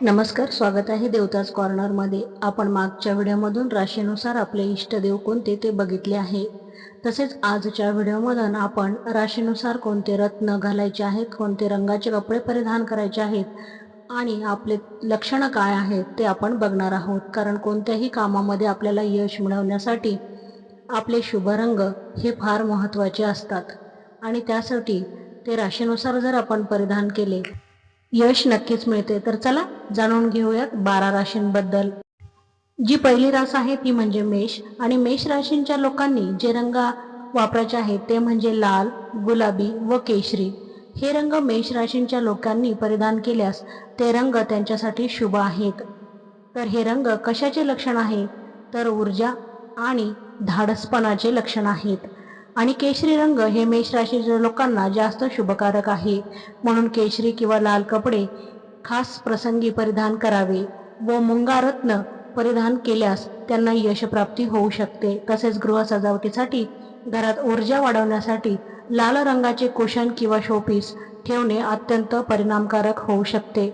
नमस्कार स्वागत आहे देवताज कॉर्नरमध्ये आपण मागच्या व्हिडिओमधून राशीनुसार आपले इष्टदेव कोणते ते बघितले आहे. तसेच आजच्या व्हिडिओमधून आपण राशीनुसार कोणते रत्न घालायचे आहेत कोणते रंगाचे कपडे परिधान करायचे आहेत आणि आपले लक्षणं काय आहेत ते आपण बघणार आहोत. कारण कोणत्याही कामामध्ये आपल्याला यश मिळवण्यासाठी आपले शुभ रंग हे फार महत्त्वाचे असतात. आणि त्यासाठी ते राशीनुसार जर आपण परिधान केले यश नक्कीच मिळते. तर चला जाणून घेऊयात बारा राशींबद्दल. जी पहिली रास आहे ती म्हणजे मेष आणि मेष राशींच्या लोकांनी जे रंग वापरायचे आहेत ते म्हणजे लाल गुलाबी व केशरी. हे रंग मेष राशींच्या लोकांनी परिधान केल्यास ते रंग त्यांच्यासाठी शुभ आहेत. तर हे रंग कशाचे लक्षण आहे? तर ऊर्जा आणि धाडसपणाचे लक्षण आहेत. आणि केशरी रंग हे मेष राशीच्या लोकांना जास्त शुभकारक आहे. म्हणून केशरी किंवा लाल कपडे खास प्रसंगी परिधान करावे व मुंगारत्न परिधान केल्यास त्यांना यशप्राप्ती होऊ शकते. तसेच गृह सजावटीसाठी घरात ऊर्जा वाढवण्यासाठी लाल रंगाचे कुशन किंवा शोपीस ठेवणे अत्यंत परिणामकारक होऊ शकते.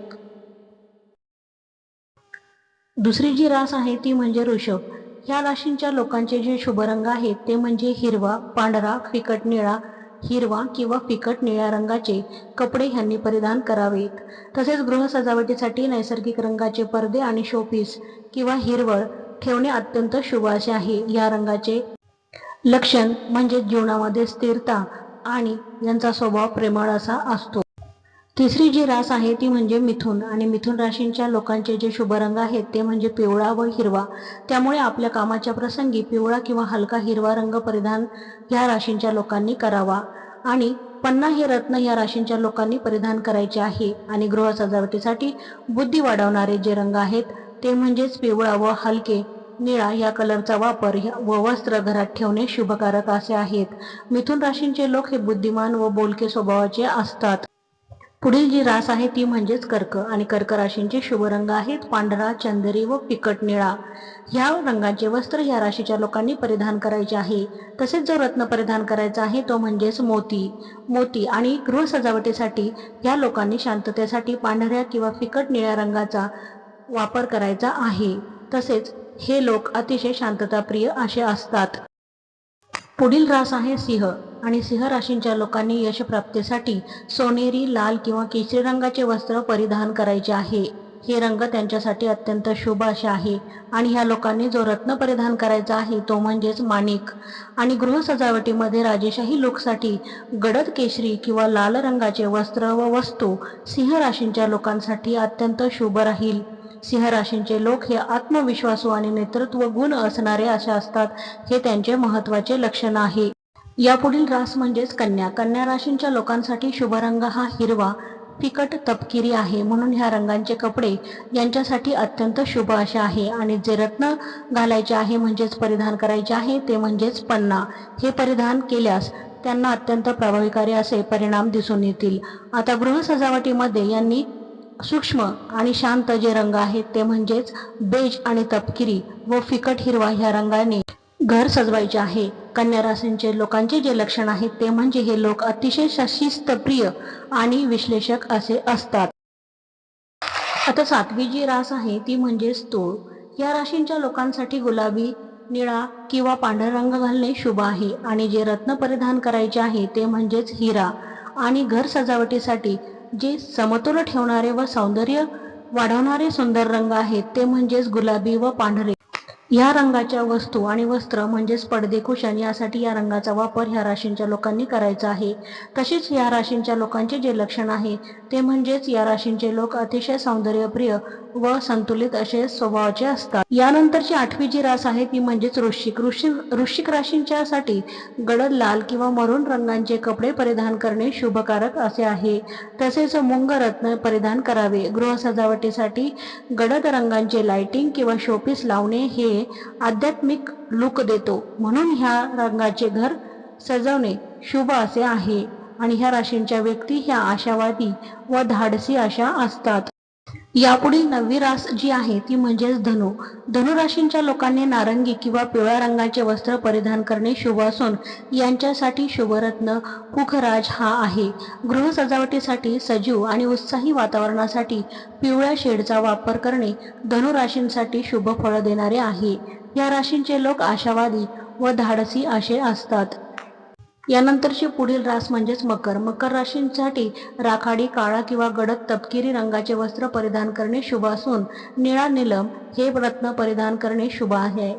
दुसरी जी रास आहे ती म्हणजे ऋषभ. ह्या राशींच्या लोकांचे जे शुभ रंग आहेत ते म्हणजे हिरवा पांढरा फिकट निळा हिरवा किंवा फिकट निळ्या रंगाचे कपडे ह्यांनी परिधान करावेत. तसेच गृह सजावटीसाठी नैसर्गिक रंगाचे पडदे आणि शोपीस किंवा हिरवळ ठेवणे अत्यंत शुभ असे आहे. या रंगाचे लक्षण म्हणजे जीवनामध्ये स्थिरता आणि यांचा स्वभाव प्रेमळ असा असतो. तिसरी जी रास आहे ती म्हणजे मिथुन आणि मिथुन राशींच्या लोकांचे जे शुभ रंग आहेत ते म्हणजे पिवळा व हिरवा. त्यामुळे आपल्या कामाच्या प्रसंगी पिवळा किंवा हलका हिरवा रंग परिधान ह्या राशींच्या लोकांनी करावा. आणि पन्ना हे रत्न या राशींच्या लोकांनी परिधान करायचे आहे. आणि गृह सजावटीसाठी बुद्धी वाढवणारे जे रंग आहेत ते म्हणजेच पिवळा व हलके निळा या कलरचा वापर व वस्त्र घरात ठेवणे शुभकारक असे आहेत. मिथुन राशींचे लोक हे बुद्धिमान व बोलके स्वभावाचे असतात. पुढील जी रास आहे ती म्हणजेच कर्क आणि कर्क राशींचे शुभ रंग आहेत पांढरा चंदरी व पिकट निळा. ह्या रंगाचे वस्त्र या राशीच्या लोकांनी परिधान करायचे आहे. तसेच जो रत्न परिधान करायचा आहे तो म्हणजेच मोती. मोती आणि गृह सजावटीसाठी या लोकांनी शांततेसाठी पांढऱ्या किंवा फिकट निळ्या रंगाचा वापर करायचा आहे. तसेच हे लोक अतिशय शांतताप्रिय असे असतात. पुढील रास आहे सिंह. आणि सिंह राशींच्या लोकांनी यशप्राप्तीसाठी सोनेरी लाल किंवा केशरी रंगाचे वस्त्र परिधान करायचे आहे. हे रंग त्यांच्यासाठी अत्यंत शुभ असे आहे. आणि ह्या लोकांनी जो रत्न परिधान करायचा आहे तो म्हणजेच माणिक. आणि गृह सजावटीमध्ये राजेशाही लोकसाठी गडद केशरी किंवा लाल रंगाचे वस्त्र व वस्तू सिंह राशींच्या लोकांसाठी अत्यंत शुभ राहील. सिंह राशींचे लोक हे आत्मविश्वासू आणि नेतृत्व गुण असणारे असे असतात हे त्यांचे महत्त्वाचे लक्षण आहे. यापुढील रास म्हणजेच कन्या. कन्या राशींच्या लोकांसाठी शुभ रंग हा हिरवा फिकट तपकिरी आहे. म्हणून ह्या रंगांचे कपडे यांच्यासाठी अत्यंत शुभ असे आहे. आणि जे रत्न घालायचे आहे म्हणजेच परिधान करायचे आहे ते म्हणजेच पन्ना. हे परिधान केल्यास त्यांना अत्यंत प्रभावीकारी असे परिणाम दिसून येतील. आता गृह सजावटीमध्ये यांनी सूक्ष्म आणि शांत जे रंग आहेत ते म्हणजेच बेज आणि तपकिरी व फिकट हिरवा ह्या रंगाने घर सजवायचे आहे. कन्या राशींचे लोकांचे जे लक्षण आहेत ते म्हणजे हे लोक अतिशय शिस्तप्रिय आणि विश्लेषक असे असतात. आता सातवी जी रास आहे ती म्हणजे स्तूळ या राशींच्या लोकांसाठी गुलाबी निळा किंवा पांढरा रंग घालणे शुभ आहे आणि जे रत्न परिधान करायचे आहे ते म्हणजेच हिरा. आणि घर सजावटीसाठी जे समतोल ठेवणारे व सौंदर्य वाढवणारे सुंदर रंग आहेत ते म्हणजेच गुलाबी व पांढरे. या रंगाच्या वस्तू आणि वस्त्र म्हणजेच पडदे कुशन यासाठी या रंगाचा वापर ह्या राशींच्या लोकांनी करायचा आहे. तसेच या राशींच्या लोकांचे जे लक्षण आहे ते म्हणजेच या राशींचे लोक अतिशय सौंदर्यप्रिय व संतुलित असे स्वभावाचे असतात. यानंतरची आठवी जी रास आहे ती म्हणजेच वृश्चिक. वृश्चिक वृश्चिक राशींच्यासाठी गडद लाल किंवा मरून रंगांचे कपडे परिधान करणे शुभकारक असे आहे. तसेच मुंग रत्न परिधान करावे. गृह सजावटीसाठी गडद रंगांचे लाइटिंग किंवा शोपीस लावणे हे आध्यात्मिक लुक देतो. म्हणून ह्या रंगाचे घर सजवणे शुभ असे आहे. आणि ह्या राशींच्या व्यक्ती ह्या आशावादी व धाडसी अशा असतात. यापुढील नववी रास जी आहे ती म्हणजेच धनु. धनुराशींच्या लोकांनी नारंगी किंवा पिवळ्या रंगाचे वस्त्र परिधान करणे शुभ असून यांच्यासाठी शुभरत्न पुखराज हा आहे. गृह सजावटीसाठी सजीव आणि उत्साही वातावरणासाठी पिवळ्या शेडचा वापर करणे धनुराशींसाठी शुभ फळ देणारे आहे. या राशींचे लोक आशावादी व धाडसी असे असतात. यानंतरची पुढील रास म्हणजेच मकर. मकर राशींसाठी राखाडी काळा किंवा गडद तपकिरी रंगाचे वस्त्र परिधान करणे शुभ असून निळा निलम हे रत्न परिधान करणे शुभ आहे.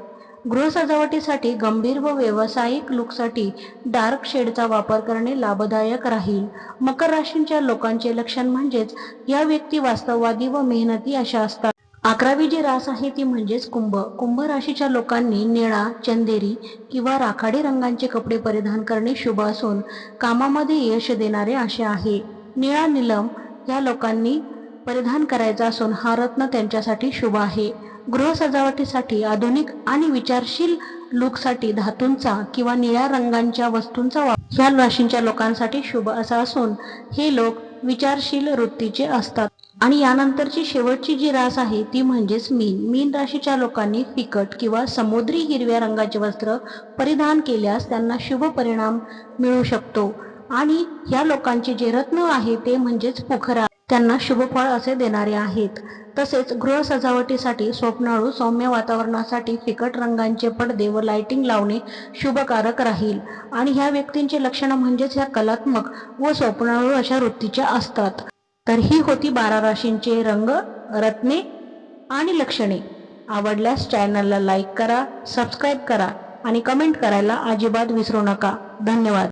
गृह सजावटीसाठी गंभीर व व्यावसायिक लुकसाठी डार्क शेडचा वापर करणे लाभदायक राहील. मकर राशींच्या लोकांचे लक्षण म्हणजेच या व्यक्ती वास्तववादी व मेहनती अशा असतात. अकरावी जी रास आहे ती म्हणजेच कुंभ. कुंभ राशीच्या लोकांनी निळा चंदेरी किंवा राखाडी रंगांचे कपडे परिधान करणे शुभ असून कामामध्ये यश देणारे असे आहे. निळा निलम या लोकांनी परिधान करायचा असून हा रत्न त्यांच्यासाठी शुभ आहे. गृह सजावटीसाठी आधुनिक आणि विचारशील लुकसाठी धातूंचा किंवा निळ्या रंगांच्या वस्तूंचा वापर या राशींच्या लोकांसाठी शुभ असा असून हे लोक विचारशील वृत्तीचे असतात. आणि यानंतरची शेवटची जी रास आहे ती म्हणजेच मीन. मीन राशीच्या लोकांनी फिकट किंवा समुद्री हिरव्या रंगाचे वस्त्र परिधान केल्यास त्यांना शुभ परिणाम मिळू शकतो. आणि या लोकांचे जे रत्न आहे ते म्हणजेच पोखरा. त्यांना शुभफळ असे देणारे आहेत. तसेच गृह सजावटीसाठी स्वप्नाळू सौम्य वातावरणासाठी फिकट रंगांचे पडदे व लाइटिंग लावणे शुभकारक राहील. आणि ह्या व्यक्तींचे लक्षणं म्हणजेच ह्या कलात्मक व स्वप्नाळू अशा वृत्तीच्या असतात. तर ही होती बारा राशींचे रंग रत्ने आणि लक्षणे. आवडल्यास चॅनलला लाईक करा सबस्क्राईब करा आणि कमेंट करायला अजिबात विसरू नका. धन्यवाद.